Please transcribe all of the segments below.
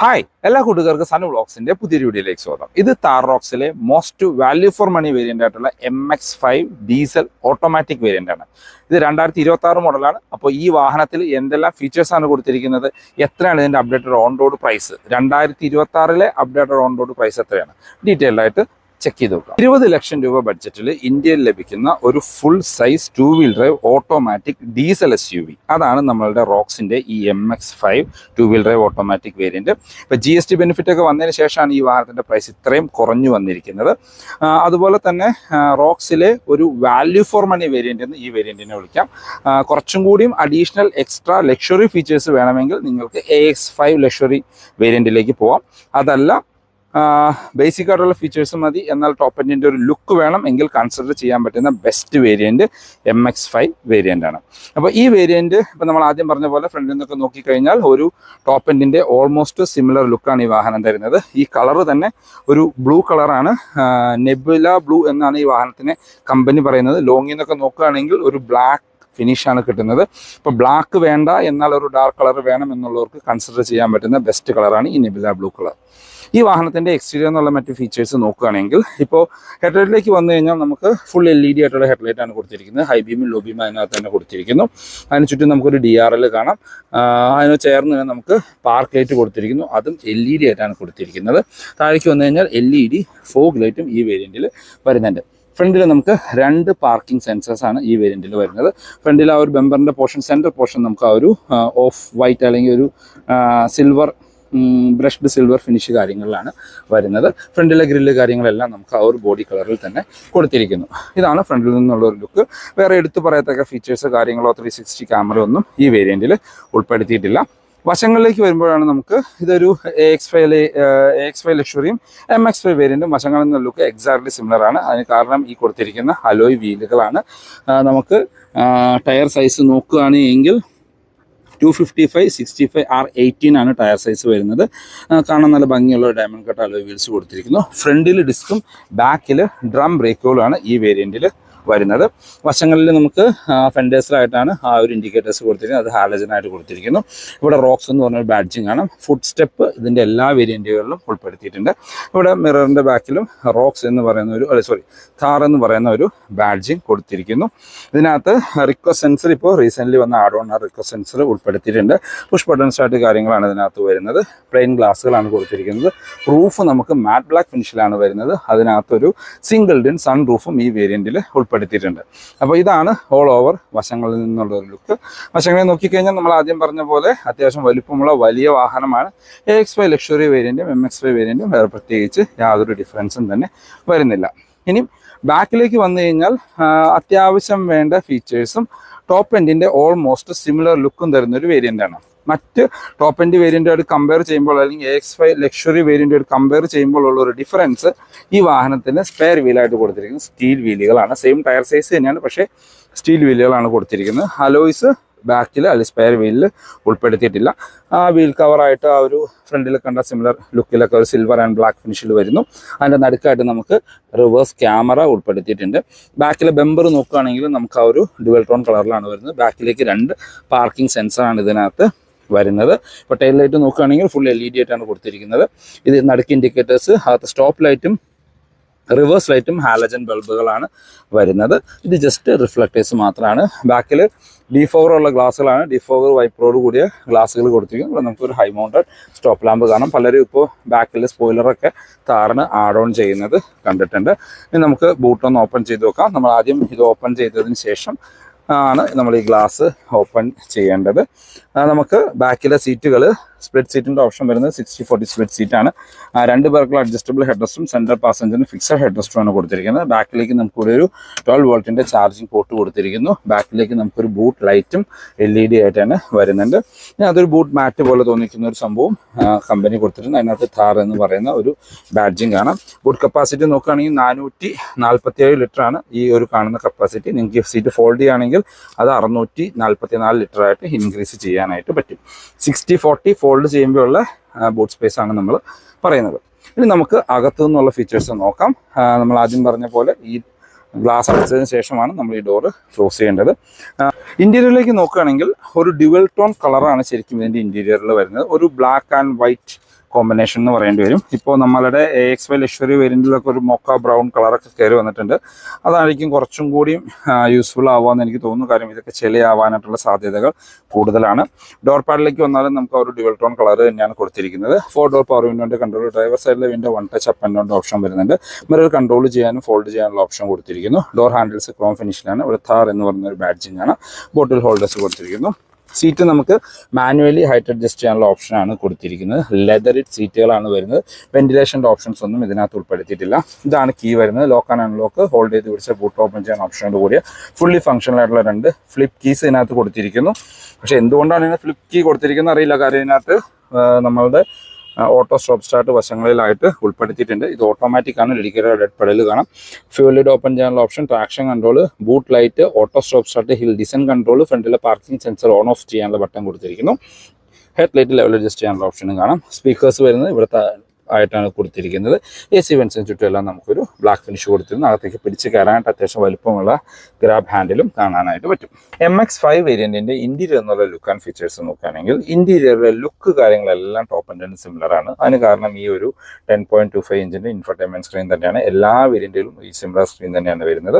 Hi എല്ലാ കൂട്ടുകാർക്കും sun വ്ളോഗ്സിന്റെ പുതിയ വീഡിയോയിലേക്ക് സ്വാഗതം. ഇത് Thar റോക്സിലെ most value for money variant ആയിട്ടുള്ള M X five diesel automatic variant ആണ്. ഇത് രണ്ടായിരത്തി ഇരുപത്തി ആറ് മോഡലാണ് അപ്പോൾ ഈ വാഹനത്തിൽ എന്തെല്ലാം ഫീച്ചേഴ്സ് ആണ് കൊടുത്തിരിക്കുന്നത്? എത്രയാണ് ഇതിന്റെ അപ്ഡേറ്റഡ് ഓൺ റോഡ് പ്രൈസ് രണ്ടായിരത്തി ഇരുപത്തി ആറിലെ അപ്ഡേറ്റഡ് ഓൺ റോഡ് പ്രൈസ് എത്രയാണ്? ഡീറ്റെയിൽഡ് ആയിട്ട് ചെക്ക് ചെയ്ത് നോക്കാം ഇരുപത് ലക്ഷം രൂപ ബഡ്ജറ്റിൽ ഇന്ത്യയിൽ ലഭിക്കുന്ന ഒരു full size two wheel drive automatic diesel S U V അതാണ് നമ്മളുടെ റോക്സിന്റെ ഈ M X five two wheel drive automatic variant ഇപ്പൊ ജി എസ് ടി ബെനിഫിറ്റ് ഒക്കെ വന്നതിന് ശേഷമാണ് ഈ വാഹനത്തിന്റെ പ്രൈസ് ഇത്രയും കുറഞ്ഞു വന്നിരിക്കുന്നത്. അതുപോലെ തന്നെ റോക്സിലെ ഒരു വാല്യൂ ഫോർ മണി വേരിയന്റ് എന്ന് ഈ വേരിയന്റിനെ വിളിക്കാം. കുറച്ചും കൂടിയും അഡീഷണൽ എക്സ്ട്രാ ലക്ഷറി ഫീച്ചേഴ്സ് വേണമെങ്കിൽ നിങ്ങൾക്ക് എ എക്സ് ഫൈവ് ലക്ഷറി വേരിയന്റിലേക്ക് പോവാം. അതല്ല ബേസിക് ആയിട്ടുള്ള ഫീച്ചേഴ്സ് മതി. എന്നാൽ ടോപ്പ് എൻഡിന്റെ ഒരു ലുക്ക് വേണം. എങ്കിൽ കൺസിഡർ ചെയ്യാൻ പറ്റുന്ന best variant M X five variant ആണ്. അപ്പോൾ ഈ വേരിയന്റ് ഇപ്പോൾ നമ്മൾ ആദ്യം പറഞ്ഞ പോലെ ഫ്രണ്ടിൽ നിന്നൊക്കെ നോക്കിക്കഴിഞ്ഞാൽ ഒരു ടോപ്പ് എൻഡിന്റെ ഓൾമോസ്റ്റ് സിമിലർ ലുക്കാണ് ഈ വാഹനം തരുന്നത്. ഈ കളർ തന്നെ ഒരു ബ്ലൂ കളറാണ് നെബുല ബ്ലൂ എന്നാണ് ഈ വാഹനത്തിന് കമ്പനി പറയുന്നത്. ലോങ്ങിൽ നിന്നൊക്കെ നോക്കുകയാണെങ്കിൽ ഒരു ബ്ലാക്ക് ഫിനിഷാണ് കിട്ടുന്നത്. ഇപ്പോൾ ബ്ലാക്ക് വേണ്ട എന്നാൽ ഒരു ഡാർക്ക് കളർ വേണം എന്നുള്ളവർക്ക് കൺസിഡർ ചെയ്യാൻ പറ്റുന്ന ബെസ്റ്റ് കളറാണ് ഈ നെബില ബ്ലൂ കളർ ഈ വാഹനത്തിന്റെ എക്സ്റ്റീരിയർ എന്നുള്ള മറ്റ് ഫീച്ചേഴ്സ് നോക്കുകയാണെങ്കിൽ ഇപ്പോൾ ഹെഡ്ലൈറ്റിലേക്ക് വന്നു കഴിഞ്ഞാൽ നമുക്ക് ഫുൾ എൽ ഇ ഡി ആയിട്ടുള്ള ഹെഡ്ലൈറ്റ് ആണ് കൊടുത്തിരിക്കുന്നത്. ഹൈ ബീമും ലോ അതിനകത്ത് തന്നെ കൊടുത്തിരിക്കുന്നു. അതിന് ചുറ്റും നമുക്കൊരു ഡി ആർ എൽ കാണാം. അതിന് ചേർന്ന് തന്നെ നമുക്ക് പാർക്ക് ലൈറ്റ് കൊടുത്തിരിക്കുന്നു. അതും എൽ ഇ ഡി ആയിട്ടാണ് കൊടുത്തിരിക്കുന്നത്. താഴേക്ക് വന്നു കഴിഞ്ഞാൽ എൽ ഇ ഡി ഫോഗ് ലൈറ്റും ഈ വേരിയന്റിൽ വരുന്നുണ്ട്. ഫ്രണ്ടിൽ നമുക്ക് രണ്ട് പാർക്കിംഗ് സെൻസേഴ്സ് ആണ് ഈ വേരിയന്റിൽ വരുന്നത്. ഫ്രണ്ടിൽ ആ ഒരു ബെമ്പറിന്റെ പോർഷൻ സെന്റർ പോർഷൻ നമുക്ക് ആ ഒരു ഓഫ് വൈറ്റ് അല്ലെങ്കിൽ ഒരു സിൽവർ ബ്രഷ്ഡ് സിൽവർ ഫിനിഷ് കാര്യങ്ങളിലാണ് വരുന്നത്. ഫ്രണ്ടിലെ ഗ്രില്ല് കാര്യങ്ങളെല്ലാം നമുക്ക് ആ ഒരു ബോഡി കളറിൽ തന്നെ കൊടുത്തിരിക്കുന്നു. ഇതാണ് ഫ്രണ്ടിൽ നിന്നുള്ള ഒരു ലുക്ക് വേറെ എടുത്തു പറയത്തക്ക ഫീച്ചേഴ്സ് കാര്യങ്ങളോ ത്രീ സിക്സ്റ്റി ക്യാമറ ഒന്നും ഈ വേരിയന്റിൽ ഉൾപ്പെടുത്തിയിട്ടില്ല. വശങ്ങളിലേക്ക് വരുമ്പോഴാണ് നമുക്ക് ഇതൊരു A X five A X five ലക്ഷറിയും M X five വേരിയന്റും വശങ്ങളിൽ നിന്നുള്ള ലുക്ക് എക്സാക്ട്ലി സിമിലർ ആണ്. അതിന് കാരണം ഈ കൊടുത്തിരിക്കുന്ന അലോയ് വീലുകളാണ് നമുക്ക് ടയർ സൈസ് നോക്കുകയാണ് എങ്കിൽ two fifty five sixty five R eighteen ആണ് ടയർ സൈസ് വരുന്നത്. കാണാൻ നല്ല ഭംഗിയുള്ള ഡയമണ്ട് കട്ട് അലോയ് വീൽസ് കൊടുത്തിരിക്കുന്നു. ഫ്രണ്ടിൽ ഡിസ്കും ബാക്കിൽ ഡ്രം ബ്രേക്കുകളാണ് ഈ വേരിയന്റിൽ വരുന്നത്. വശങ്ങളിൽ നമുക്ക് ഫെൻഡേഴ്സിലായിട്ടാണ് ആ ഒരു ഇൻഡിക്കേറ്റേഴ്സ് കൊടുത്തിരിക്കുന്നത്. അത് ഹാലജനായിട്ട് കൊടുത്തിരിക്കുന്നു. ഇവിടെ റോക്സ് എന്ന് പറഞ്ഞൊരു ബാഡ്ജിങ് ആണ്. ഫുഡ് സ്റ്റെപ്പ് ഇതിന്റെ എല്ലാ വേരിയന്റുകളിലും ഉൾപ്പെടുത്തിയിട്ടുണ്ട്. ഇവിടെ മിററിന്റെ ബാക്കിലും റോക്സ് എന്ന് പറയുന്ന ഒരു അല്ല സോറി താർ എന്ന് പറയുന്ന ഒരു ബാഡ്ജിങ് കൊടുത്തിരിക്കുന്നു. ഇതിനകത്ത് റിക്വ സെൻസർ ഇപ്പോൾ റീസെന്റ്ലി വന്ന ആഡോൺ ആ റിക്വ സെൻസർ ഉൾപ്പെടുത്തിയിട്ടുണ്ട്. പുഷ് ബട്ടൺ സ്റ്റാർട്ട് കാര്യങ്ങളാണ് ഇതിനകത്ത് വരുന്നത്. പ്ലെയിൻ ഗ്ലാസ്സുകളാണ് കൊടുത്തിരിക്കുന്നത്. റൂഫ് നമുക്ക് മാറ്റ് ബ്ലാക്ക് ഫിനിഷിലാണ് വരുന്നത്. അതിനകത്തൊരു സിംഗിൾ ഡിൻ സൺ റൂഫും ഈ വേരിയന്റിൽ ഉൾപ്പെടുത്തിയിട്ടുണ്ട്. അപ്പോൾ ഇതാണ് ഓൾ ഓവർ വശങ്ങളിൽ നിന്നുള്ള ഒരു ലുക്ക് വശങ്ങളെ നോക്കിക്കഴിഞ്ഞാൽ നമ്മൾ ആദ്യം പറഞ്ഞ പോലെ അത്യാവശ്യം വലുപ്പമുള്ള വലിയ വാഹനമാണ്. എ എക്സ് ഫൈവ് ലക്ഷറി വേരിയന്റും എം എക്സ് ഫൈവ് വേരിയന്റും വേറെ പ്രത്യേകിച്ച് യാതൊരു ഡിഫറൻസും തന്നെ വരുന്നില്ല. ഇനി ബാക്കിലേക്ക് വന്നു കഴിഞ്ഞാൽ അത്യാവശ്യം വേണ്ട ഫീച്ചേഴ്സും ടോപ്പ് എൻഡിന്റെ ഓൾമോസ്റ്റ് സിമിലർ ലുക്കും തരുന്ന ഒരു വേരിയന്റ് ആണ്. മറ്റ് ടോപ്പ് എൻഡ് വേരിയന്റായിട്ട് കമ്പയർ ചെയ്യുമ്പോൾ അല്ലെങ്കിൽ എ എക്സ് ഫൈവ് ലക്ഷറി വേരിയന്റായിട്ട് കമ്പയർ ചെയ്യുമ്പോൾ ഉള്ള ഒരു ഡിഫറൻസ് ഈ വാഹനത്തിന് സ്പെയർ വീലായിട്ട് കൊടുത്തിരിക്കുന്നത് സ്റ്റീൽ വീലുകളാണ് സെയിം ടയർ സൈസ് തന്നെയാണ്. പക്ഷേ സ്റ്റീൽ വീലുകളാണ് കൊടുത്തിരിക്കുന്നത്. അലോയ്സ് ബാക്കിൽ അല്ലെങ്കിൽ സ്പെയർ വീലിൽ ഉൾപ്പെടുത്തിയിട്ടില്ല. ആ വീൽ കവറായിട്ട് ആ ഒരു ഫ്രണ്ടിൽ കണ്ട സിമിലർ ലുക്കിലൊക്കെ ഒരു സിൽവർ ആൻഡ് ബ്ലാക്ക് ഫിനിഷിൽ വരുന്നു. അതിന്റെ നടുക്കായിട്ട് നമുക്ക് റിവേഴ്സ് ക്യാമറ ഉൾപ്പെടുത്തിയിട്ടുണ്ട്. ബാക്കിലെ ബെമ്പർ നോക്കുകയാണെങ്കിൽ നമുക്ക് ആ ഒരു ഡുവൽ ടോൺ കളറിലാണ് വരുന്നത്. ബാക്കിലേക്ക് രണ്ട് പാർക്കിംഗ് സെൻസറാണ് ഇതിനകത്ത് വരുന്നത്. ഇപ്പോൾ ടൈൽ ലൈറ്റ് നോക്കുകയാണെങ്കിൽ ഫുൾ എൽ ഇ ഡി ആയിട്ടാണ് കൊടുത്തിരിക്കുന്നത്. ഇത് നടുക്ക് ഇൻഡിക്കേറ്റേഴ്സ് അകത്ത് സ്റ്റോപ്പ് ലൈറ്റും റിവേഴ്സ് ലൈറ്റും ഹാലജൻ ബൾബുകളാണ് വരുന്നത്. ഇത് ജസ്റ്റ് റിഫ്ലക്റ്റേഴ്സ് മാത്രമാണ് ബാക്കിൽ ഡിഫോവർ ഉള്ള ഗ്ലാസ്സുകളാണ് ഡിഫോവർ വൈപ്പറോട് കൂടിയ ഗ്ലാസ്സുകൾ കൊടുത്തിരിക്കും ഇവിടെ നമുക്കൊരു ഹൈ മൗണ്ടഡ് സ്റ്റോപ്പ് ലാമ്പ് കാണാം. പലരും ഇപ്പോൾ ബാക്കിൽ സ്പോയിലറൊക്കെ താറിന് ആഡ് ഓൺ ചെയ്യുന്നത് കണ്ടിട്ടുണ്ട്. ഇനി നമുക്ക് ബൂട്ടൊന്ന് ഓപ്പൺ ചെയ്ത് നോക്കാം. നമ്മൾ ആദ്യം ഇത് ഓപ്പൺ ചെയ്തതിന് ശേഷം ആണ് നമ്മൾ ഈ ഗ്ലാസ് ഓപ്പൺ ചെയ്യേണ്ടത്. നമുക്ക് ബാക്കിലെ സീറ്റുകൾ സ്പ്ലിറ്റ് സീറ്റിന്റെ ഓപ്ഷൻ വരുന്നത് സിക്സ്റ്റി ഫോർട്ടി സ്പ്ലിറ്റ് സീറ്റാണ് ആണ് രണ്ട് പേർക്കുള്ള അഡ്ജസ്റ്റബിൾ ഹെഡ് റെസ്റ്റും സെൻട്രൽ പാസഞ്ചറിന് ഫിക്സഡ് ഹെഡ് റെസ്റ്റുമാണ് കൊടുത്തിരിക്കുന്നത്. ബാക്കിലേക്ക് നമുക്ക് ഒരു ട്വൽവ് വോൾട്ടിന്റെ ചാർജിങ് പോർട്ട് കൊടുത്തിരിക്കുന്നു. ബാക്കിലേക്ക് നമുക്കൊരു ബൂട്ട് ലൈറ്റും എൽ ഇ ഡി ആയിട്ടാണ് വരുന്നുണ്ട്. പിന്നെ അതൊരു ബൂട്ട് മാറ്റ് പോലെ തോന്നിക്കുന്ന ഒരു സംഭവം കമ്പനി കൊടുത്തിട്ടുണ്ട്. അതിനകത്ത് ഥാർ എന്ന് പറയുന്ന ഒരു ബാഡ്ജിങ് കാണാം ബൂട്ട് കപ്പാസിറ്റി നോക്കുകയാണെങ്കിൽ നാനൂറ്റി നാൽപ്പത്തി ഏഴ് ലിറ്റർ ആണ് ഈ ഒരു കാണുന്ന കപ്പാസിറ്റി നിങ്ങൾക്ക് സീറ്റ് ഫോൾഡ് ചെയ്യുകയാണെങ്കിൽ അത് അറുന്നൂറ്റി നാൽപ്പത്തി നാല് ലിറ്റർ ആയിട്ട് ഇൻക്രീസ് ചെയ്യാനായിട്ട് പറ്റും. സിക്സ്റ്റി ഫോർട്ടി ഫോൾഡ് ചെയ്യുമ്പോഴുള്ള ബൂട്ട് സ്പേസ് ആണ് നമ്മൾ പറയുന്നത്. ഇനി നമുക്ക് അകത്തു നിന്നുള്ള ഫീച്ചേഴ്സ് നോക്കാം നമ്മൾ ആദ്യം പറഞ്ഞ പോലെ ഈ ഗ്ലാസ് അടച്ചതിന് ശേഷമാണ് നമ്മൾ ഈ ഡോറ് ക്ലോസ് ചെയ്യേണ്ടത്. ഇന്റീരിയറിലേക്ക് നോക്കുകയാണെങ്കിൽ ഒരു ഡ്യുവൽ ടോൺ കളറാണ് ശരിക്കും ഇതിന്റെ ഇന്റീരിയറിൽ വരുന്നത്. ഒരു ബ്ലാക്ക് ആൻഡ് വൈറ്റ് കോമ്പിനേഷൻ എന്ന് പറയേണ്ടി വരും. ഇപ്പോൾ നമ്മളുടെ എ എക്സ് വൈ ലക്ഷറി വേരിയന്റിലൊക്കെ ഒരു മൊക്ക ബ്രൗൺ കളറൊക്കെ കയറി വന്നിട്ടുണ്ട്. അതായിരിക്കും കുറച്ചും കൂടിയും യൂസ്ഫുൾ ആവാമെന്ന് എനിക്ക് തോന്നുന്നു. കാര്യം ഇതൊക്കെ ചെളിയാവാനായിട്ടുള്ള സാധ്യതകൾ കൂടുതലാണ്. ഡോർ പാഡിലേക്ക് വന്നാലും നമുക്ക് ഒരു ഡ്യുവൽ ടോൺ കളർ തന്നെയാണ് കൊടുത്തിരിക്കുന്നത്. ഫോർ ഡോർ പവർ വിൻഡോന്റെ കൺട്രോൾ ഡ്രൈവർ സൈഡിലെ window one touch up and option വരുന്നുണ്ട്. മിറർ കൺട്രോൾ ചെയ്യാനും ഫോൾഡ് ചെയ്യാനുള്ള ഓപ്ഷൻ കൊടുത്തിരിക്കുന്നു. ഡോർ ഹാൻഡിൽസ് ക്രോം ഫിനിഷിലാണ് ഇവിടെ താർ എന്ന് പറയുന്ന ഒരു ബാഡ്ജിങ്ങാണ് ബോട്ടിൽ ഹോൾഡേഴ്സ് കൊടുത്തിരിക്കുന്നു. സീറ്റ് നമുക്ക് മാനുവലി ഹൈറ്റ് അഡ്ജസ്റ്റ് ചെയ്യാനുള്ള ഓപ്ഷനാണ് കൊടുത്തിരിക്കുന്നത്. ലെതറിഡ് സീറ്റുകളാണ് വരുന്നത്. വെന്റിലേഷന്റെ ഓപ്ഷൻസ് ഒന്നും ഇതിനകത്ത് ഉൾപ്പെടുത്തിയിട്ടില്ല. ഇതാണ് കീ വരുന്നത്. ലോക്ക് ആൻഡ് അൺലോക്ക് ഹോൾഡ് ചെയ്ത് പിടിച്ച ബൂട്ട് ഓപ്പൺ ചെയ്യാൻ ഓപ്ഷനോട് കൂടിയ ഫുള്ളി ഫംഗ്ഷണൽ ആയിട്ടുള്ള രണ്ട് ഫ്ലിപ്പ് കീസ് ഇതിനകത്ത് കൊടുത്തിരിക്കുന്നു. പക്ഷേ എന്തുകൊണ്ടാണ് ഇതിന് ഫ്ലിപ്പ് കീ കൊടുത്തിരിക്കുന്നത്? അറിയില്ല. കാര്യം ഇതിനകത്ത് നമ്മളുടെ ഓട്ടോ സ്റ്റോപ്പ് സ്റ്റാർട്ട് വശങ്ങളിലായിട്ട് ഉൾപ്പെടുത്തിയിട്ടുണ്ട്. ഇത് ഓട്ടോമാറ്റിക് ആണ്. ഡെഡിക്കേറ്റഡ് ഡെഡ് പെഡൽ കാണാം. ഫ്യൂൽ ഓപ്പൺ ചെയ്യാനുള്ള option traction control boot light auto stop start hill descent control ഫ്രണ്ടിലെ പാർക്കിംഗ് സെൻസർ ഓൺ ഓഫ് ചെയ്യാനുള്ള ബട്ടൺ കൊടുത്തിരിക്കുന്നു. ഹെഡ് ലൈറ്റ് ലെവൽ അഡ്ജസ്റ്റ് ചെയ്യാനുള്ള ഓപ്ഷനും കാണാം. സ്പീക്കേഴ്സ് വരുന്നത് ഇവിടുത്തെ ആയിട്ടാണ് കൊടുത്തിരിക്കുന്നത്. എ സി വെൻസിന് ചുറ്റുമെല്ലാം നമുക്കൊരു ബ്ലാക്ക് ഫിനിഷ് കൊടുത്തിരുന്നു. അകത്തേക്ക് പിടിച്ച് കയറാനായിട്ട് അത്യാവശ്യം വലുപ്പമുള്ള ഗ്രാബ് ഹാൻഡിലും കാണാനായിട്ട് പറ്റും. എം എക്സ് ഫൈവ് വേരിയന്റിന്റെ ഇന്റീരിയർ എന്നുള്ള ലുക്ക് ആൻഡ് ഫീച്ചേഴ്സ് നോക്കുകയാണെങ്കിൽ ഇന്റീരിയറിലെ ലുക്ക് കാര്യങ്ങളെല്ലാം ടോപ്പ് ആൻഡ് ടെൻ സിമിലർ ആണ്. അതിന് കാരണം ഈ ഒരു ടെൻ പോയിന്റ് ടു ഫൈവ് ഇഞ്ചിന്റെ ഇൻഫർടൈൻമെന്റ് സ്ക്രീൻ തന്നെയാണ്. എല്ലാ വേരിയന്റിലും ഈ സിമിലർ സ്ക്രീൻ തന്നെയാണ് വരുന്നത്.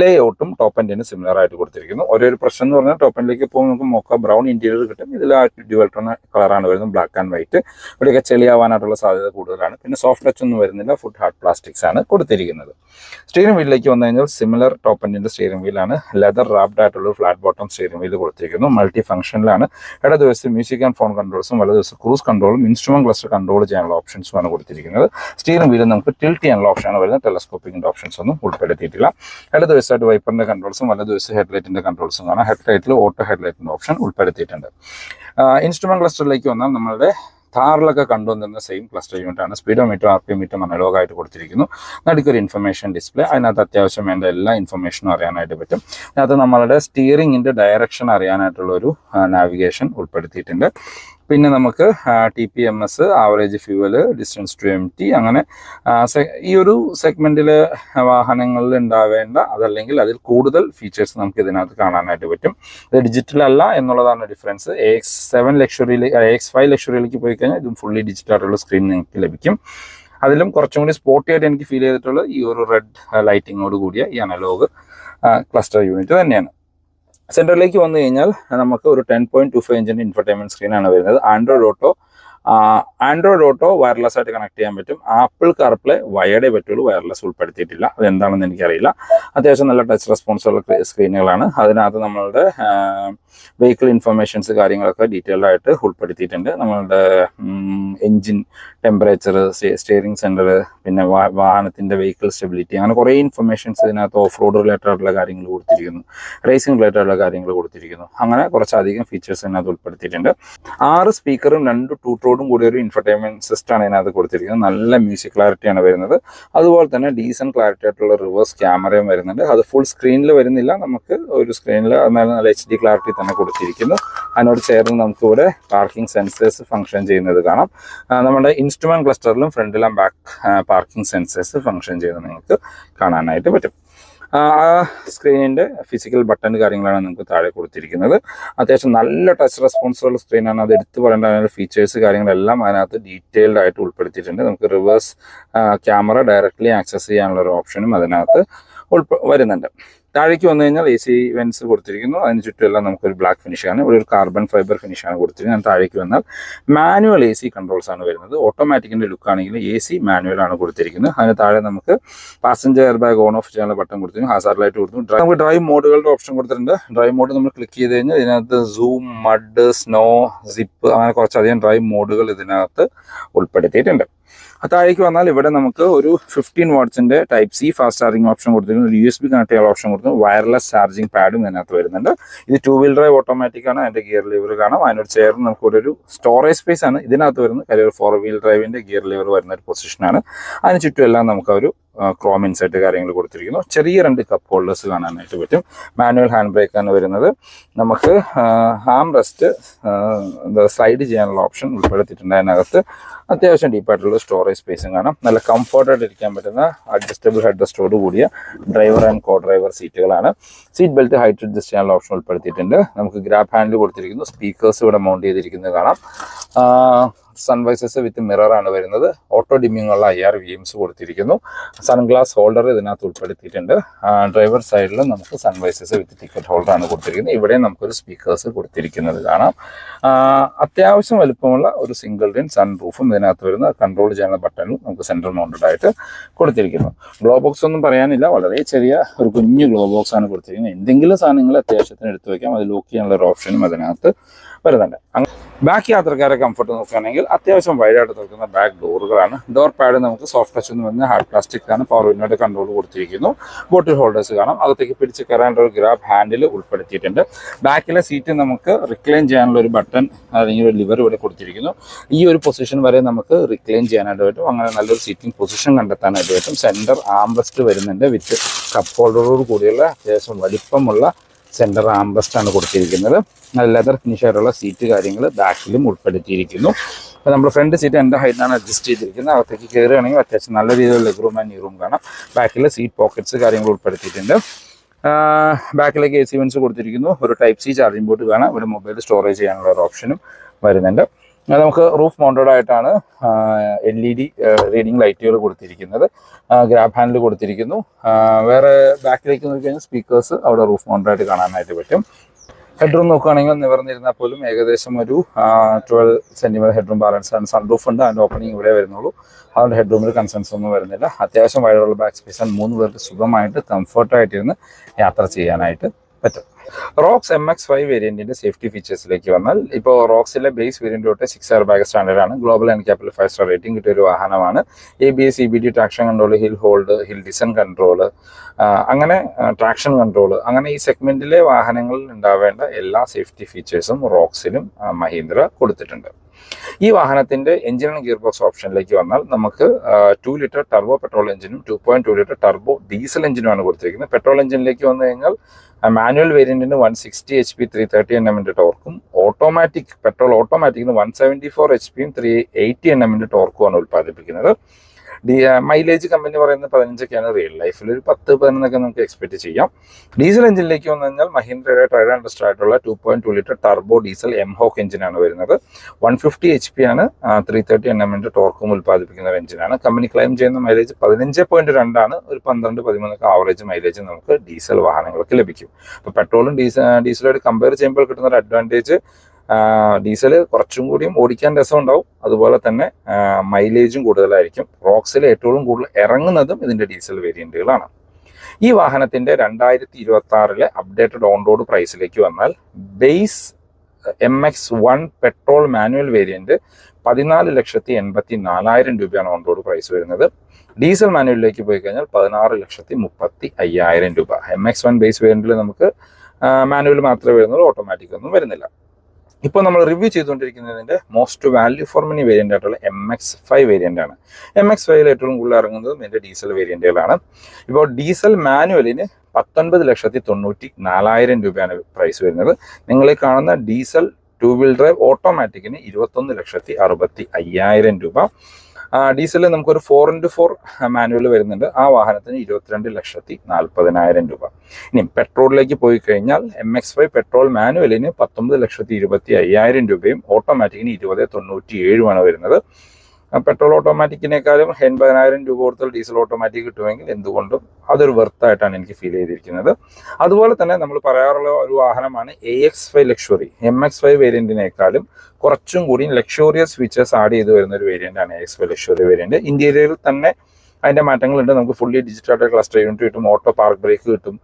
ലേ ഔട്ടും ടോപ്പ് ആൻഡ് ടെൻ സിമിലർ ആയിട്ട് കൊടുത്തിരിക്കുന്നു. ഒരേ ഒരു പ്രശ്നം എന്ന് പറഞ്ഞാൽ ടോപ്പ് ആൻഡിലേക്ക് പോകുമ്പോൾ നമുക്ക് മൊക്ക ബ്രൗൺ ഇന്റീരിയർ കിട്ടും. ഇതിൽ ആ ഡ്യുവൽ ടോൺ കളറാണ് വരുന്നത്. ബ്ലാക്ക് ആൻഡ് വൈറ്റ് ഇവിടെയൊക്കെ ചെളിയാവാനായിട്ടുള്ള സാധ്യത കൂടുതലാണ്. പിന്നെ സോഫ്റ്റ് ടച്ച് ഒന്നും വരുന്നില്ല. ഫുഡ് ഹാർഡ് പ്ലാസ്റ്റിക്സ് ആണ് കൊടുത്തിരിക്കുന്നത്. സ്റ്റിയറിംഗ് വീലിലേക്ക് വന്നു കഴിഞ്ഞാൽ സിമിലർ ടോപ്പ് എൻഡിന്റെ സ്റ്റിയറിംഗ് വീലാണ് ലെതർ റാപ്ഡ് ആയിട്ടുള്ള ഫ്ലാറ്റ് ബോട്ടം സ്റ്റിയറിംഗ് വീൽ കൊടുത്തിരിക്കുന്നു. മൾട്ടി ഫംഗ്ഷനിലാണ് ഇട ദിവസം മ്യൂസിക് ആൻഡ് ഫോൺ കൺട്രോൾസും വല ദിവസം ക്രൂസ് കൺട്രോളും ഇൻസ്ട്രുമെന്റ് ക്ലസ്റ്റർ കൺട്രോൾ ചെയ്യാനുള്ള ഓപ്ഷൻസും ആണ് കൊടുത്തിരിക്കുന്നത്. സ്റ്റിയറിംഗ് വീൽ നമുക്ക് ടിൽറ്റ് ചെയ്യാനുള്ള ഓപ്ഷനാണ് വരുന്നത്. ടെലസ്കോപ്പിക്കിന്റെ ഓപ്ഷൻസ് ഒന്നും ഉൾപ്പെടുത്തിയിട്ടില്ല. ഇട ദിവസമായിട്ട് വൈപ്പറിന്റെ കൺട്രോൾസും വല ദിവസം ഹെഡ്ലൈറ്റിന്റെ കൺട്രോൾസും കാണാം ഹെഡ്ലൈറ്റിൽ ഓട്ടോ ഹെഡ്ലൈറ്റിന്റെ ഓപ്ഷൻ ഉൾപ്പെടുത്തിയിട്ടുണ്ട്. ഇൻസ്ട്രുമെന്റ് ക്ലസ്റ്ററിലേക്ക് വന്നാൽ നമ്മളുടെ താറിലൊക്കെ കണ്ടുവന്നിരുന്ന സെയിം ക്ലസ്റ്റർ യൂണിറ്റ് ആണ്. Speedometer R P meter analogue ആയിട്ട് കൊടുത്തിരിക്കുന്നു. നടുക്കൊരു ഇൻഫർമേഷൻ ഡിസ്പ്ലേ അതിനകത്ത് അത്യാവശ്യം വേണ്ട എല്ലാ ഇൻഫർമേഷനും അറിയാനായിട്ട് പറ്റും. അതിനകത്ത് നമ്മളുടെ സ്റ്റിയറിംഗിന്റെ ഡയറക്ഷൻ അറിയാനായിട്ടുള്ള ഒരു നാവിഗേഷൻ ഉൾപ്പെടുത്തിയിട്ടുണ്ട്. പിന്നെ നമുക്ക് T P M S average fuel distance to M T അങ്ങനെ ഈ ഒരു സെഗ്മെന്റിലെ വാഹനങ്ങളിൽ ഉണ്ടാവേണ്ട അതല്ലെങ്കിൽ അതിൽ കൂടുതൽ ഫീച്ചേഴ്സ് നമുക്ക് ഇതിനകത്ത് കാണാനായിട്ട് പറ്റും. ഇത് ഡിജിറ്റൽ അല്ല എന്നുള്ളതാണ് ഡിഫറൻസ് എ എക്സ് സെവൻ ലക്ഷറിയിലേക്ക് എ എക്സ് ഫൈവ് ലക്ഷറിയിലേക്ക് പോയി കഴിഞ്ഞാൽ ഇതും ഫുള്ളി ഡിജിറ്റൽ ആയിട്ടുള്ള സ്ക്രീൻ നിങ്ങൾക്ക് ലഭിക്കും. അതിലും കുറച്ചും കൂടി സ്പോർട്ടി ആയിട്ട് എനിക്ക് ഫീൽ ചെയ്തിട്ടുള്ളത് ഈ ഒരു റെഡ് ലൈറ്റിങ്ങോട് കൂടിയ ഈ അനലോഗ് ക്ലസ്റ്റർ യൂണിറ്റ് തന്നെയാണ്. സെന്ററിലേക്ക് വന്നു കഴിഞ്ഞാൽ നമുക്ക് ഒരു ടെൻ പോയിന്റ് ടു ഫൈവ് ഇഞ്ചിന്റെ ഇൻഫർടൈൻമെന്റ് സ്ക്രീനാണ് വരുന്നത്. Android auto Android auto wireless ആയിട്ട് കണക്ട് ചെയ്യാൻ പറ്റും. ആപ്പിൾ കാർപ്ലേ വയർഡേ പറ്റുള്ളൂ വയർലെസ് ഉൾപ്പെടുത്തിയിട്ടില്ല. അതെന്താണെന്ന് എനിക്കറിയില്ല. അത്യാവശ്യം നല്ല ടച്ച് റെസ്പോൺസുള്ള സ്ക്രീനുകളാണ് അതിനകത്ത് നമ്മളുടെ വെഹിക്കിൾ ഇൻഫർമേഷൻസ് കാര്യങ്ങളൊക്കെ ഡീറ്റെയിൽഡ് ആയിട്ട് ഉൾപ്പെടുത്തിയിട്ടുണ്ട്. നമ്മളുടെ എൻജിൻ ടെമ്പറേച്ചർ സ്റ്റിയറിംഗ് സെന്റർ പിന്നെ വാഹനത്തിന്റെ വെഹിക്കിൾ സ്റ്റെബിലിറ്റി അങ്ങനെ കുറേ ഇൻഫർമേഷൻസ് ഇതിനകത്ത് ഓഫ് റോഡ് റിലേറ്റഡ് ആയിട്ടുള്ള കാര്യങ്ങൾ കൊടുത്തിരിക്കുന്നു. റേസിംഗ് റിലേറ്റഡ് ആയിട്ടുള്ള കാര്യങ്ങൾ കൊടുത്തിരിക്കുന്നു. അങ്ങനെ കുറച്ചധികം ഫീച്ചേഴ്സ് ഇതിനകത്ത് ഉൾപ്പെടുത്തിയിട്ടുണ്ട്. ആറ് സ്പീക്കറും രണ്ട് ടൂട്ട് റോഡും കൂടി ഒരു ഇൻഫർടൈൻമെന്റ് സിസ്റ്റം ആണ് ഇതിനകത്ത് കൊടുത്തിരിക്കുന്നത്. നല്ല മ്യൂസിക് ക്ലാരിറ്റി ആണ് വരുന്നത്. അതുപോലെ തന്നെ ഡീസൻ ക്ലാരിറ്റി ആയിട്ടുള്ള റിവേഴ്സ് ക്യാമറയും വരുന്നുണ്ട്. അത് ഫുൾ സ്ക്രീനിൽ വരുന്നില്ല. നമുക്ക് ഒരു സ്ക്രീനിൽ നല്ല എച്ച് ഡി ക്ലാരിറ്റി തന്നെ കൊടുത്തിരിക്കുന്നു. അതിനോട് ചേർന്ന് നമുക്ക് ഇവിടെ പാർക്കിംഗ് സെൻസേഴ്സ് ഫംഗ്ഷൻ ചെയ്യുന്നത് കാണാം. നമ്മുടെ ഇൻസ്ട്രുമെന്റ് ക്ലസ്റ്ററിലും ഫ്രണ്ടിലും ബാക്ക് പാർക്കിംഗ് സെൻസേഴ്സ് ഫംഗ്ഷൻ ചെയ്യുന്നത് നിങ്ങൾക്ക് കാണാനായിട്ട് പറ്റും. ആ സ്ക്രീനിന്റെ ഫിസിക്കൽ ബട്ടൺ കാര്യങ്ങളാണ് നിങ്ങൾക്ക് താഴെ കൊടുത്തിരിക്കുന്നത്. അത്യാവശ്യം നല്ല ടച്ച് റെസ്പോൺസുള്ള സ്ക്രീനാണ് അത് എടുത്തു പറയേണ്ട ഫീച്ചേഴ്സ് കാര്യങ്ങളെല്ലാം അതിനകത്ത് ഡീറ്റെയിൽഡ് ആയിട്ട് ഉൾപ്പെടുത്തിയിട്ടുണ്ട്. നമുക്ക് റിവേഴ്സ് ക്യാമറ ഡയറക്റ്റ്ലി ആക്സസ് ചെയ്യാനുള്ള ഒരു ഓപ്ഷനും അതിനകത്ത് ഉൾപ്പെ വരുന്നുണ്ട്. താഴേക്ക് വന്നു കഴിഞ്ഞാൽ എ സി വെൻസ് കൊടുത്തിരിക്കുന്നു. അതിന് ചുറ്റുമെല്ലാം നമുക്കൊരു ബ്ലാക്ക് ഫിനിഷാണ് ഇവിടെ ഒരു കാർബൺ ഫൈബർ ഫിനിഷാണ് കൊടുത്തിരിക്കുന്നത്. താഴേക്ക് വന്നാൽ മാനുവൽ എ സി കൺട്രോൾസ് ആണ് വരുന്നത്. ഓട്ടോമാറ്റിക്കിന്റെ ലുക്ക് ആണെങ്കിൽ എ സി മാനുവൽ ആണ് കൊടുത്തിരിക്കുന്നത്. അതിന് താഴെ നമുക്ക് passenger air bag on off ചെയ്യാനുള്ള ബട്ടൺ കൊടുത്തിരുന്നു ഹാസാർ ലൈറ്റ് കൊടുത്തു നമുക്ക് ഡ്രൈവ് മോഡുകളുടെ ഓപ്ഷൻ കൊടുത്തിട്ടുണ്ട്. ഡ്രൈവ് മോഡ് നമ്മൾ ക്ലിക്ക് ചെയ്ത് കഴിഞ്ഞാൽ ഇതിനകത്ത് സൂം മഡ് സ്നോ സിപ്പ് അങ്ങനെ കുറച്ചധികം ഡ്രൈവ് മോഡുകൾ ഇതിനകത്ത് ഉൾപ്പെടുത്തിയിട്ടുണ്ട്. ആ താഴേക്ക് വന്നാൽ ഇവിടെ നമുക്ക് ഒരു fifteen വാട്ട്സിന്റെ type C fast charging option കൊടുത്തിട്ടുണ്ട് ഒരു യു എസ് ബി കണക്ട് ചെയ്യാൻ ഓപ്ഷൻ കൊടുത്തു വയർലെസ് ചാർജിങ് പാഡും ഇതിനകത്ത് വരുന്നുണ്ട്. ഇത് ടൂ വീൽ ഡ്രൈവ് ഓട്ടോമാറ്റിക് ആണ്. അതിന്റെ ഗിയർ ലിവർ കാണാം. അതിനോട് ചേർന്ന് നമുക്ക് ഇവിടെ ഒരു സ്റ്റോറേജ് സ്പേസ് ആണ്. ഇതിനകത്ത് വരുന്നത്. കാര്യം ഒരു ഫോർ വീൽ ഡ്രൈവിന്റെ ഗിയർ ലിവർ വരുന്ന ഒരു പൊസിഷനാണ് അതിന് ചുറ്റും എല്ലാം നമുക്ക് ഒരു ക്രോം ഇൻസെറ്റ് കാര്യങ്ങൾ കൊടുത്തിരിക്കുന്നു. ചെറിയ രണ്ട് കപ്പ് ഹോൾഡേഴ്സ് കാണാനായിട്ട് പറ്റും. മാനുവൽ ഹാൻഡ് ബ്രേക്ക് ആണ് വരുന്നത്. നമുക്ക് ഹാം റെസ്റ്റ് സ്ലൈഡ് ചെയ്യാനുള്ള ഓപ്ഷൻ ഉൾപ്പെടുത്തിയിട്ടുണ്ട് അതിനകത്ത്. അത്യാവശ്യം ഡീപ്പായിട്ടുള്ള സ്റ്റോറേജ് സ്പേസും കാണാം. നല്ല കംഫർട്ടായിട്ട് ഇരിക്കാൻ പറ്റുന്ന അഡ്ജസ്റ്റബിൾ ഹെഡ് റെസ്റ്റോട് കൂടിയ ഡ്രൈവർ ആൻഡ് കോ ഡ്രൈവർ സീറ്റുകളാണ് സീറ്റ് ബെൽറ്റ് ഹൈറ്റ് അഡ്ജസ്റ്റ് ചെയ്യാനുള്ള ഓപ്ഷൻ ഉൾപ്പെടുത്തിയിട്ടുണ്ട്. നമുക്ക് ഗ്രാബ് ഹാൻഡിൽ കൊടുത്തിരിക്കുന്നു. സ്പീക്കേഴ്സ് ഇവിടെ മൗണ്ട് ചെയ്തിരിക്കുന്നത് കാണാം. സൺവൈസസ് വിത്ത് മിറർ ആണ് വരുന്നത്. ഓട്ടോ ഡിമ്മിംഗ് ഉള്ള ഐ ആർ വി എംസ് കൊടുത്തിരിക്കുന്നു. സൺഗ്ലാസ് ഹോൾഡർ ഇതിനകത്ത് ഉൾപ്പെടുത്തിയിട്ടുണ്ട്. ഡ്രൈവർ സൈഡിൽ നമുക്ക് സൺവൈസസ് വിത്ത് ടിക്കറ്റ് ഹോൾഡർ ആണ് കൊടുത്തിരിക്കുന്നത്. ഇവിടെ നമുക്കൊരു സ്പീക്കേഴ്സ് കൊടുത്തിരിക്കുന്നത് കാണാം. അത്യാവശ്യം വലുപ്പമുള്ള ഒരു സിംഗിൾ ഡിൻ സൺ റൂഫും ഇതിനകത്ത് വരുന്ന. കൺട്രോൾ ചെയ്യുന്ന ബട്ടണും നമുക്ക് സെൻട്രൽ മൗണ്ടഡ് ആയിട്ട് കൊടുത്തിരിക്കുന്നു. ഗ്ലോ ബോക്സ് ഒന്നും പറയാനില്ല. വളരെ ചെറിയ ഒരു കുഞ്ഞു ഗ്ലോ ബോക്സ് ആണ് കൊടുത്തിരിക്കുന്നത്. എന്തെങ്കിലും സാധനങ്ങൾ അത്യാവശ്യത്തിന് എടുത്തു വയ്ക്കാം അത് ലോക്ക് ചെയ്യാനുള്ള ഒരു ഓപ്ഷനും അതിനകത്ത് വരുന്നുണ്ട്. ബാക്ക് യാത്രക്കാരെ കംഫർട്ട് നോക്കുകയാണെങ്കിൽ അത്യാവശ്യം വൈഡായിട്ട് നിൽക്കുന്ന ബാക്ക് ഡോറുകളാണ് ഡോർ പാഡ് നമുക്ക് സോഫ്റ്റ് ടച്ച് എന്ന് പറഞ്ഞാൽ ഹാർഡ് പ്ലാസ്റ്റിക് ആണ് പവർ വിൻഡോയുടെ കൺട്രോൾ കൊടുത്തിരിക്കുന്നു. ബോട്ടിൽ ഹോൾഡേഴ്സ് കാണാം. അകത്തേക്ക് പിടിച്ച് കയറാനുള്ള ഒരു ഗ്രാബ് ഹാൻഡിൽ ഉൾപ്പെടുത്തിയിട്ടുണ്ട്. ബാക്കിലെ സീറ്റ് നമുക്ക് റിക്ലൈൻ ചെയ്യാനുള്ള ഒരു ബട്ടൺ അല്ലെങ്കിൽ ഒരു ലിവർ ഇവിടെ കൊടുത്തിരിക്കുന്നു. ഈ ഒരു പൊസിഷൻ വരെ നമുക്ക് റിക്ലൈൻ ചെയ്യാനായിട്ട് പറ്റും. അങ്ങനെ നല്ലൊരു സീറ്റിംഗ് പൊസിഷൻ കണ്ടെത്താനായിട്ട് പറ്റും. സെന്റർ ആംബ്രസ്റ്റ് വരുന്നുണ്ട്. വിത്ത് കപ്പ് ഹോൾഡറോട് കൂടിയുള്ള അത്യാവശ്യം വലിപ്പമുള്ള സെന്റർ ആണ് കൊടുത്തിരിക്കുന്നത്. ലെതർ ഫിനിഷ് ആയിട്ടുള്ള സീറ്റ് കാര്യങ്ങൾ ബാക്കിലും ഉൾപ്പെടുത്തിയിരിക്കുന്നു. അപ്പോൾ നമ്മൾ ഫ്രണ്ട് സീറ്റ് എന്റെ ഹൈറ്റിനാണ് അഡ്ജസ്റ്റ് ചെയ്തിരിക്കുന്നത്. അകത്തേക്ക് കയറുകയാണെങ്കിൽ അത്യാവശ്യം നല്ല രീതിയിലുള്ള ലെഗ് റൂം ആൻഡ് റൂം കാണാം. ബാക്കിൽ സീറ്റ് പോക്കറ്റ്സ് കാര്യങ്ങൾ ഉൾപ്പെടുത്തിയിട്ടുണ്ട്. ബാക്കിലേക്ക് എ സി വെൻസ് കൊടുത്തിരിക്കുന്നു. ഒരു ടൈപ്പ് സി ചാർജിംഗ് ബോർഡ് കാണാം ഒരു മൊബൈൽ സ്റ്റോറേജ് ചെയ്യാനുള്ള ഒരു ഓപ്ഷനും വരുന്നുണ്ട്. നമുക്ക് റൂഫ് മൗണ്ടഡ് ആയിട്ടാണ് എൽ ഇ ഡി റീഡിംഗ് ലൈറ്റുകൾ കൊടുത്തിരിക്കുന്നത്. ഗ്രാബ് ഹാൻഡിൽ കൊടുത്തിരിക്കുന്നു. വേറെ ബാക്കിലേക്ക് നോക്കി സ്പീക്കേഴ്സ് അവിടെ റൂഫ് മൗണ്ടഡ് ആയിട്ട് കാണാനായിട്ട് പറ്റും. ഹെഡ്റൂം നോക്കുകയാണെങ്കിൽ നിവർന്നിരുന്നാൽ പോലും ഏകദേശം ഒരു ട്വൽവ് സെന്റിമീറ്റർ ഹെഡ്റൂം ബാലൻസ് ആണ്. സൺറൂഫ് ഉണ്ട് അതിന്റെ ഓപ്പണിംഗ് ഇവിടെ വരുന്നുള്ളൂ. അതുകൊണ്ട് ഹെഡ്റൂമിൽ കൺസേൺസ് ഒന്നും വരുന്നില്ല. അത്യാവശ്യം വൈഡുള്ള ബാക്ക് സ്പേസ് ആണ്. മൂന്ന് പേർക്ക് സുഖമായിട്ട് കംഫർട്ടായിട്ടിരുന്ന് യാത്ര ചെയ്യാനായിട്ട് പറ്റും. റോക്സ് എം എക്സ് ഫൈവ് വേരിയന്റിന്റെ സേഫ്റ്റി ഫീച്ചേഴ്സിലേക്ക് വന്നാൽ ഇപ്പോൾ റോക്സിലെ ബേസ് വേരിയന്റ് തൊട്ട് സിക്സ് എയർ ബാഗ് സ്റ്റാൻഡേർഡ് ആണ്. Global and capital five star rating കിട്ടിയ ഒരു വാഹനമാണ്. A B S E B D traction control hill hold hill descent control അങ്ങനെ ട്രാക്ഷൻ കൺട്രോൾ അങ്ങനെ ഈ സെഗ്മെന്റിലെ വാഹനങ്ങളിൽ ഉണ്ടാവേണ്ട എല്ലാ സേഫ്റ്റി ഫീച്ചേഴ്സും റോക്സിലും മഹീന്ദ്ര കൊടുത്തിട്ടുണ്ട്. ഈ വാഹനത്തിന്റെ എഞ്ചിൻ ആൻഡ് ഗിയർ ബോക്സ് ഓപ്ഷനിലേക്ക് വന്നാൽ നമുക്ക് two litre turbo petrol എഞ്ചിനും two point two litre turbo diesel എഞ്ചിനുമാണ് കൊടുത്തിരിക്കുന്നത്. പെട്രോൾ എഞ്ചിനിലേക്ക് വന്നു കഴിഞ്ഞാൽ manual വേരിയന്റിന് one sixty H P three thirty N എമ്മിന്റെ ടോർക്കും ഓട്ടോമാറ്റിക് പെട്രോൾ ഓട്ടോമാറ്റിക്കിന് വൺ സെവന്റി ഫോർ എച്ച് പിയും ത്രീ എയ്റ്റി എൻ എമ്മിന്റെ ടോർക്കുമാണ് ഉൽപ്പാദിപ്പിക്കുന്നത്. മൈലേജ് കമ്പനി പറയുന്നത് പതിനഞ്ചൊക്കെയാണ് റിയൽ ലൈഫിൽ ഒരു പത്ത് പതിനൊന്നൊക്കെ നമുക്ക് എക്സ്പെക്ട് ചെയ്യാം. ഡീസൽ എഞ്ചിനിലേക്ക് വന്നു കഴിഞ്ഞാൽ മഹീന്ദ്രയുടെ ട്രൈഡ് അണ്ടർസ്റ്റർ ആയിട്ടുള്ള two point two litre turbo diesel M Hawk എഞ്ചിനാണ് വരുന്നത്. വൺ ഫിഫ്റ്റി എച്ച് പി ആണ്. ത്രീ തേർട്ടി എൻ എമ്മിന്റെ ടോർക്കും ഉൽപ്പാദിപ്പിക്കുന്ന ഒരു എഞ്ചിനാണ് കമ്പനി ക്ലെയിം ചെയ്യുന്ന മൈലേജ് പതിനഞ്ച് പോയിന്റ് രണ്ടാണ് ഒരു പന്ത്രണ്ട് പതിമൂന്നൊക്കെ ആവറേജ് മൈലേജ് നമുക്ക് ഡീസൽ വാഹനങ്ങൾക്ക് ലഭിക്കും. അപ്പോൾ പെട്രോളും ഡീസൽ ഡീസലായിട്ട് കമ്പയർ ചെയ്യുമ്പോൾ കിട്ടുന്ന ഒരു അഡ്വാന്റേജ് ഡീസൽ കുറച്ചും കൂടിയും ഓടിക്കാൻ രസം ഉണ്ടാവും അതുപോലെ തന്നെ മൈലേജും കൂടുതലായിരിക്കും. റോക്സിൽ ഏറ്റവും കൂടുതൽ ഇറങ്ങുന്നതും ഇതിന്റെ ഡീസൽ വേരിയന്റുകളാണ്. ഈ വാഹനത്തിന്റെ രണ്ടായിരത്തി ഇരുപത്തി ആറിലെ അപ്ഡേറ്റഡ് ഓൺ റോഡ് പ്രൈസിലേക്ക് വന്നാൽ base M X one petrol manual variant പതിനാല് ലക്ഷത്തി എൺപത്തി നാലായിരം രൂപയാണ് ഓൺ റോഡ് പ്രൈസ് വരുന്നത്. ഡീസൽ മാനുവലിലേക്ക് പോയി കഴിഞ്ഞാൽ പതിനാറ് ലക്ഷത്തി മുപ്പത്തി അയ്യായിരം രൂപ. എം എക്സ് വൺ ബേസ് വേരിയന്റിൽ നമുക്ക് മാനുവൽ മാത്രമേ വരുന്നുള്ളൂ ഓട്ടോമാറ്റിക് ഒന്നും വരുന്നില്ല. ഇപ്പോൾ നമ്മൾ review ചെയ്തുകൊണ്ടിരിക്കുന്നതിന്റെ most value for money variant ആയിട്ടുള്ള എം എക്സ് ഫൈവ് വേരിയന്റ് ആണ്. എം എക്സ് ഫൈവിൽ ഏറ്റവും കൂടുതൽ ഇറങ്ങുന്നതും എന്റെ ഡീസൽ വേരിയന്റുകളാണ് ഇപ്പോൾ ഡീസൽ മാനുവലിന് പത്തൊൻപത് ലക്ഷത്തി തൊണ്ണൂറ്റി നാലായിരം രൂപയാണ് പ്രൈസ് വരുന്നത്. നിങ്ങൾ കാണുന്ന ഡീസൽ ടു വീൽ ഡ്രൈവ് ഓട്ടോമാറ്റിക്കിന് ഇരുപത്തൊന്ന് ലക്ഷത്തി അറുപത്തി അയ്യായിരം രൂപ. ഡീസലിൽ നമുക്കൊരു ഫോർ ഇന്റു ഫോർ മാനുവൽ വരുന്നുണ്ട്. ആ വാഹനത്തിന് ഇരുപത്തിരണ്ട് ലക്ഷത്തി നാൽപ്പതിനായിരം രൂപ. ഇനി പെട്രോളിലേക്ക് പോയി കഴിഞ്ഞാൽ എം എക്സ് ഫൈവ് പെട്രോൾ മാനുവലിന് പത്തൊമ്പത് ലക്ഷത്തി ഇരുപത്തി അയ്യായിരം രൂപയും ഓട്ടോമാറ്റിക്കിന് ഇരുപത് തൊണ്ണൂറ്റി ഏഴുമാണ് വരുന്നത്. പെട്രോൾ ഓട്ടോമാറ്റിക്കിനേക്കാളും എൺപതിനായിരം രൂപ കൊടുത്താൽ ഡീസൽ ഓട്ടോമാറ്റിക് കിട്ടുമെങ്കിൽ എന്തുകൊണ്ടും അതൊരു വെർത്തായിട്ടാണ് എനിക്ക് ഫീൽ ചെയ്തിരിക്കുന്നത്. അതുപോലെ തന്നെ നമ്മൾ പറയാറുള്ള ഒരു വാഹനമാണ് A X five luxury M X five വേരിയന്റിനേക്കാളും കുറച്ചും കൂടി ലക്ഷോറിയസ് ഫീച്ചേഴ്സ് ആഡ് ചെയ്ത് വരുന്ന ഒരു വേരിയന്റ് ആണ് A X five luxury variant ഇന്ത്യയിൽ തന്നെ അതിന്റെ മാറ്റങ്ങളുണ്ട്. നമുക്ക് ഫുള്ളി ഡിജിറ്റൽ ആയിട്ട് ക്ലസ്റ്റർ യൂണിറ്റ് കിട്ടും ഓട്ടോ പാർക്ക് ബ്രേക്ക് കിട്ടും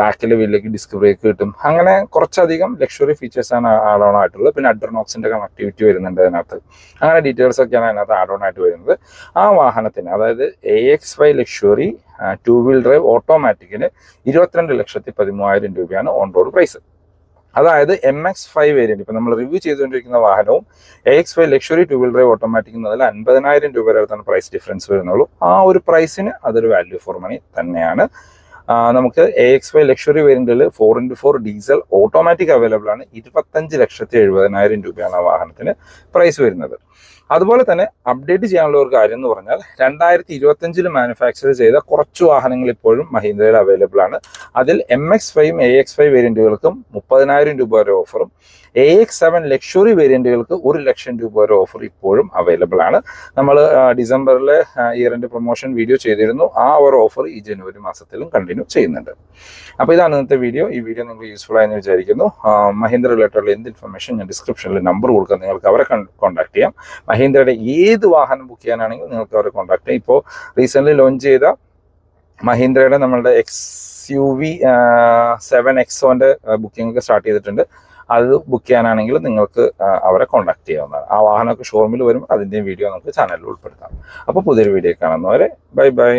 ബാക്കിൽ വീട്ടിലേക്ക് ഡിസ്ക് ബ്രേക്ക് കിട്ടും. അങ്ങനെ കുറച്ചധികം ലക്ഷറി ഫീച്ചേഴ്സ് ആണ് ആഡ് ഓൺ ആയിട്ടുള്ളത്. പിന്നെ അഡ്രനോക്സിന്റെ കണക്ടിവിറ്റി വരുന്നുണ്ട് അതിനകത്ത്. അങ്ങനെ ഡീറ്റെയിൽസ് ഒക്കെയാണ് അതിനകത്ത് ആഡ് ഓൺ ആയിട്ട് വരുന്നത്. ആ വാഹനത്തിന് അതായത് A X Y luxury two wheel drive ഓട്ടോമാറ്റിക്കിന് ഇരുപത്തിരണ്ട് ലക്ഷത്തി പതിമൂവായിരം രൂപയാണ് ഓൺ റോഡ് പ്രൈസ് അതായത് എം എക്സ് ഫൈവ് വേരിയന്റ് ഇപ്പൊ നമ്മൾ റിവ്യൂ ചെയ്തുകൊണ്ടിരിക്കുന്ന വാഹനവും A X five luxury two wheel drive automatic എന്നതിൽ അൻപതിനായിരം രൂപ വരെ പ്രൈസ് ഡിഫറൻസ് വരുന്നുള്ളൂ. ആ ഒരു പ്രൈസിന് അതൊരു വാല്യൂ ഫോർ മണി തന്നെയാണ്. നമുക്ക് A X five luxury വേരിയന്റിൽ four into four diesel automatic available ആണ്. ഇരുപത്തഞ്ച് ലക്ഷത്തി എഴുപതിനായിരം രൂപയാണ് ആ വാഹനത്തിന് പ്രൈസ് വരുന്നത്. അതുപോലെ തന്നെ അപ്ഡേറ്റ് ചെയ്യാനുള്ള ഒരു കാര്യം എന്ന് പറഞ്ഞാൽ രണ്ടായിരത്തി ഇരുപത്തഞ്ചിൽ മാനുഫാക്ചർ ചെയ്ത കുറച്ച് വാഹനങ്ങൾ ഇപ്പോഴും മഹീന്ദ്രയിൽ അവൈലബിൾ ആണ്. അതിൽ എം എക്സ് ഫൈവും എ എക്സ് ഫൈവ് വേരിയന്റുകൾക്കും മുപ്പതിനായിരം രൂപ വരെ ഓഫറും എ എക്സ് സെവൻ ലക്ഷറി വേരിയന്റുകൾക്ക് ഒരു ലക്ഷം രൂപ വരെ ഓഫർ ഇപ്പോഴും അവൈലബിൾ ആണ്. നമ്മൾ ഡിസംബറിൽ ഇയർ എൻഡ് പ്രൊമോഷൻ വീഡിയോ ചെയ്തിരുന്നു. ആ ഒരു ഓഫർ ഈ ജനുവരി മാസത്തിലും കണ്ടിന്യൂ ചെയ്യുന്നുണ്ട്. അപ്പോൾ ഇതാണ് ഇന്നത്തെ വീഡിയോ ഈ വീഡിയോ നിങ്ങൾക്ക് യൂസ്ഫുൾ ആയെന്ന് വിചാരിക്കുന്നു. മഹീന്ദ്ര റിലേറ്റഡുള്ള എന്ത് ഇൻഫർമേഷൻ ഞാൻ ഡിസ്ക്രിപ്ഷനിൽ നമ്പർ കൊടുക്കാം. നിങ്ങൾക്ക് അവരെ കോൺടാക്ട് ചെയ്യാം. മഹീന്ദ്രയുടെ ഏത് വാഹനം ബുക്ക് ചെയ്യാനാണെങ്കിലും നിങ്ങൾക്ക് അവരെ കോൺടാക്ട് ചെയ്യാം. ഇപ്പോൾ റീസെന്റ്ലി ലോഞ്ച് ചെയ്ത മഹീന്ദ്രയുടെ നമ്മളുടെ എക്സ് യു വി സെവൻ എക്സോന്റെ ബുക്കിംഗ് ഒക്കെ സ്റ്റാർട്ട് ചെയ്തിട്ടുണ്ട്. അത് ബുക്ക് ചെയ്യാനാണെങ്കിലും നിങ്ങൾക്ക് അവരെ കോൺടാക്ട് ചെയ്യാവുന്നതാണ്. ആ വാഹനമൊക്കെ ഷോറൂമിൽ വരും. അതിന്റെയും വീഡിയോ നമുക്ക് ചാനലിൽ ഉൾപ്പെടുത്താം. അപ്പോൾ പുതിയൊരു വീഡിയോ കാണുന്നവരെ ബൈ ബൈ